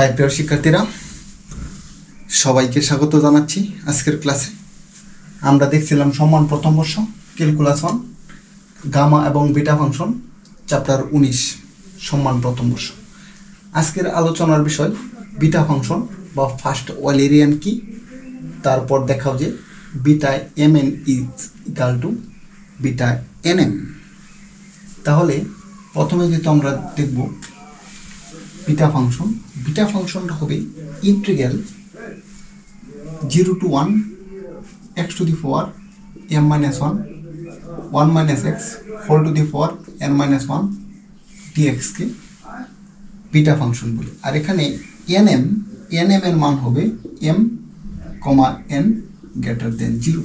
High প্রিয় শিক্ষার্থীরা, সবাইকে স্বাগত জানাচ্ছি আজকের ক্লাসে। আমরা দেখছিলাম সম্মান প্রথম বর্ষ ক্যালকুলাস ওয়ান গামা এবং বিটা ফাংশন চ্যাপ্টার উনিশ, সম্মান প্রথম বর্ষ। আজকের আলোচনার বিষয় বিটা ফাংশন বা ফার্স্ট ওয়ালেরিয়ান কি? তারপর দেখাও যে beta M N is equal to beta N M তাহলে প্রথমে যেহেতু আমরা দেখব বিটা ফাংশন বিটা ফাংশনটা হবে integral zero to one, x to the power, M minus one one minus x whole to the power, N minus one ডিএক্সকে beta function বলি। আর এখানে এন এম এন এম এর মান হবে M comma N greater than zero.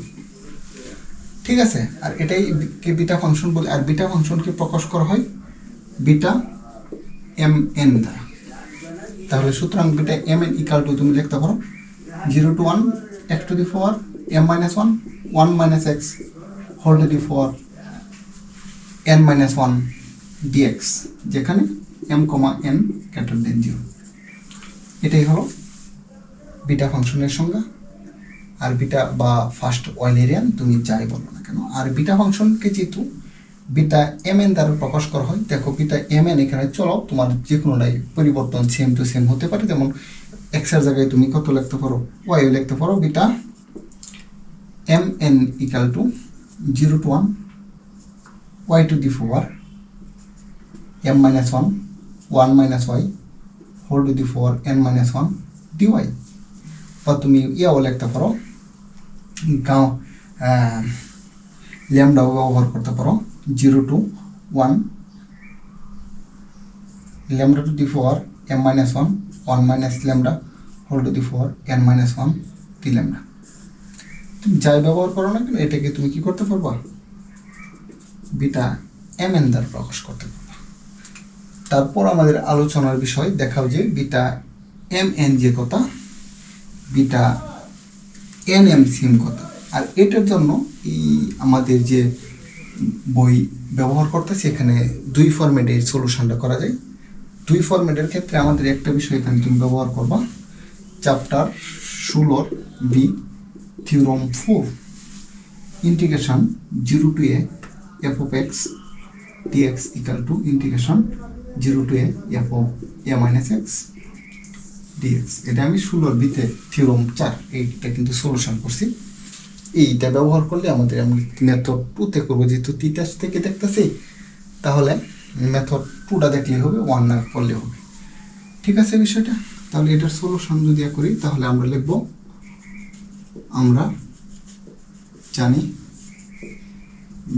ঠিক আছে? আর এটাই কে beta function বলে। আর বিটা ফাংশনকে প্রকাশ করা হয় বিটা এম এন দ্বারা। তাহলে সুতরাং beta M N equal to তুমি লিখতে পারো। Zero to one x to the power M minus one one minus x whole to the power N minus one dx যেখানে M comma N greater than zero এটাই হলো beta ফাংশনের সংজ্ঞা। আর beta বা first ওয়াইলেরিয়ান তুমি যাই বলো না কেন, আর বিটা ফাংশনকে যেহেতু বিটা এম এন দ্বারা প্রকাশ করা হয়। দেখো বিটা এম এন এখানে, চলো, তোমার যে কোনোটাই পরিবর্তন সেম টু সেম হতে পারে। যেমন এক্সের জায়গায় তুমি কত লিখতে পারো? ওয়াইও লিখতে পারো। Beta M N equal to zero to one y to the power M minus one one minus y whole to the power N minus one d y বা তুমি ইয়াও লিখতে পারো, গাঁও ল্যামডাও ব্যবহার করতে পারো। Zero to one lambda to the power M minus one one minus lambda, whole to the power N minus one d lambda. তুমি যাই ব্যবহার করো না কেন, এটাকে তুমি কি করতে পারবা? বিটা এম এন দ্বারা প্রকাশ করতে পারবা। তারপর আমাদের আলোচনার বিষয় দেখাও যে বিটা এম এন যে কথা, বিটা এন এম সিম কথা। আর এটার জন্য এই আমাদের যে বই ব্যবহার করতেছি, এখানে দুই ফরম্যাটে এই সলিউশনটা করা যায়। দুই ফরম্যাটের ক্ষেত্রে আমাদের একটা বিষয় এখানে তুমি ব্যবহার করবা। চ্যাপ্টার ষোলোর B theorem four integration zero to a f of x dx equal to integration zero to f of a minus x dx এটা আমি ষোলোর বিতে থিওরম চার এইটা কিন্তু সলিউশন করছি। এইটা ব্যবহার করলে আমাদের আমি মেথড টুতে করব। যেহেতু তিতাস থেকে দেখতেছি, তাহলে মেথড টুটা দেখলেই হবে ওয়ান না করলে হবে। ঠিক আছে বিষয়টা? তাহলে এটার সলিউশন যদি করি, তাহলে আমরা লিখব, আমরা জানি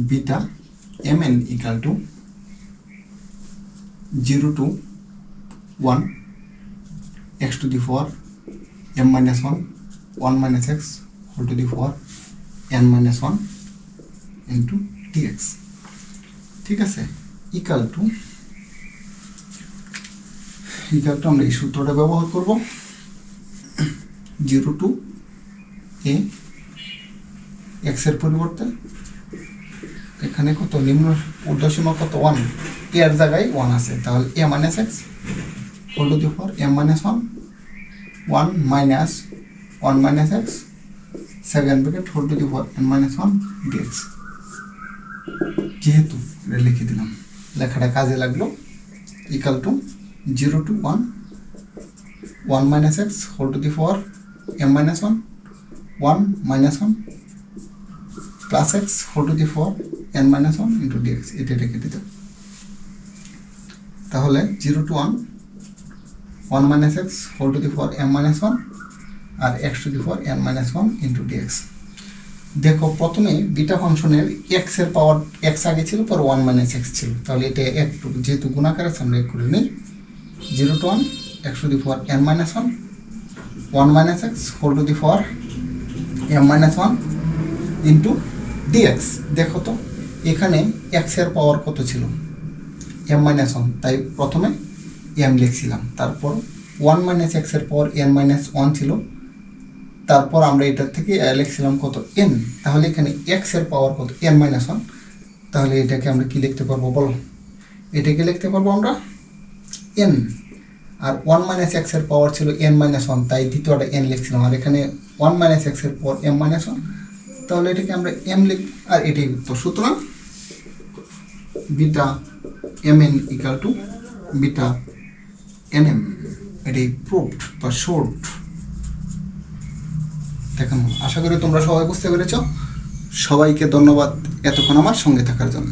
beta M N equal to zero to one x to the 4 m minus 1 1 minus x whole to the 4 n minus 1 into dx ঠিক আছে? ইকাল টু ইকাল টু আমরা এই সূত্রটা ব্যবহার করব। জিরো টু এ এক্সের পরিবর্তে। এখানে কত? নিম্ন ঊর্ধ্বসীমা কত? ওয়ানের জায়গায় ওয়ান আছে। তাহলে a minus x whole to the power m minus 1 1 minus 1 minus x second bracket whole to the power n minus 1 dx যেহেতু এটা লিখে দিলাম। লেখাটা কাজে লাগল। Equal to zero to one one minus x whole to the power M minus one one minus one plus x whole to the power N minus one into dx এটা রেখে দিতে। তাহলে zero to one one minus x whole to the power M minus one R x to the power N minus one into dx দেখো, প্রথমে beta ফাংশনের এক্সের power x আগে ছিল, পর ওয়ান মাইনাস এক্স ছিল। তাহলে এটা এক টু যেহেতু গুণাকার আছে, আমরা এক করে নিই। Zero to one x to the power N minus one one minus x whole to the power M minus one into dx দেখো তো, এখানে এক্সের পাওয়ার কত ছিল? এম মাইনাস ওয়ান তাই প্রথমে এম লিখছিলাম। তারপর ওয়ান মাইনাস এক্সের পর এন মাইনাস ওয়ান ছিল। তারপর আমরা এটার থেকে লিখছিলাম কত? এন তাহলে এখানে এক্সের পাওয়ার কত? এন মাইনাস ওয়ান তাহলে এটাকে আমরা কি লিখতে পারব বলো? এটাকে লিখতে পারব আমরা এন আর ওয়ান মাইনাস এক্সের পাওয়ার ছিল এন মাইনাস ওয়ান তাই দ্বিতীয়টা এন লিখছিলাম। আর এখানে ওয়ান মাইনাস এক্সের পর এম মাইনাস ওয়ান তাহলে এটাকে আমরা এম লিখ আর এটাই উত্তর। সুতরাং beta M N equal to beta N M এটি প্রুভড বা শোর্ট দেখানো। আশা করি তোমরা সবাই বুঝতে পেরেছ সবাইকে ধন্যবাদ এতক্ষণ আমার সঙ্গে থাকার জন্য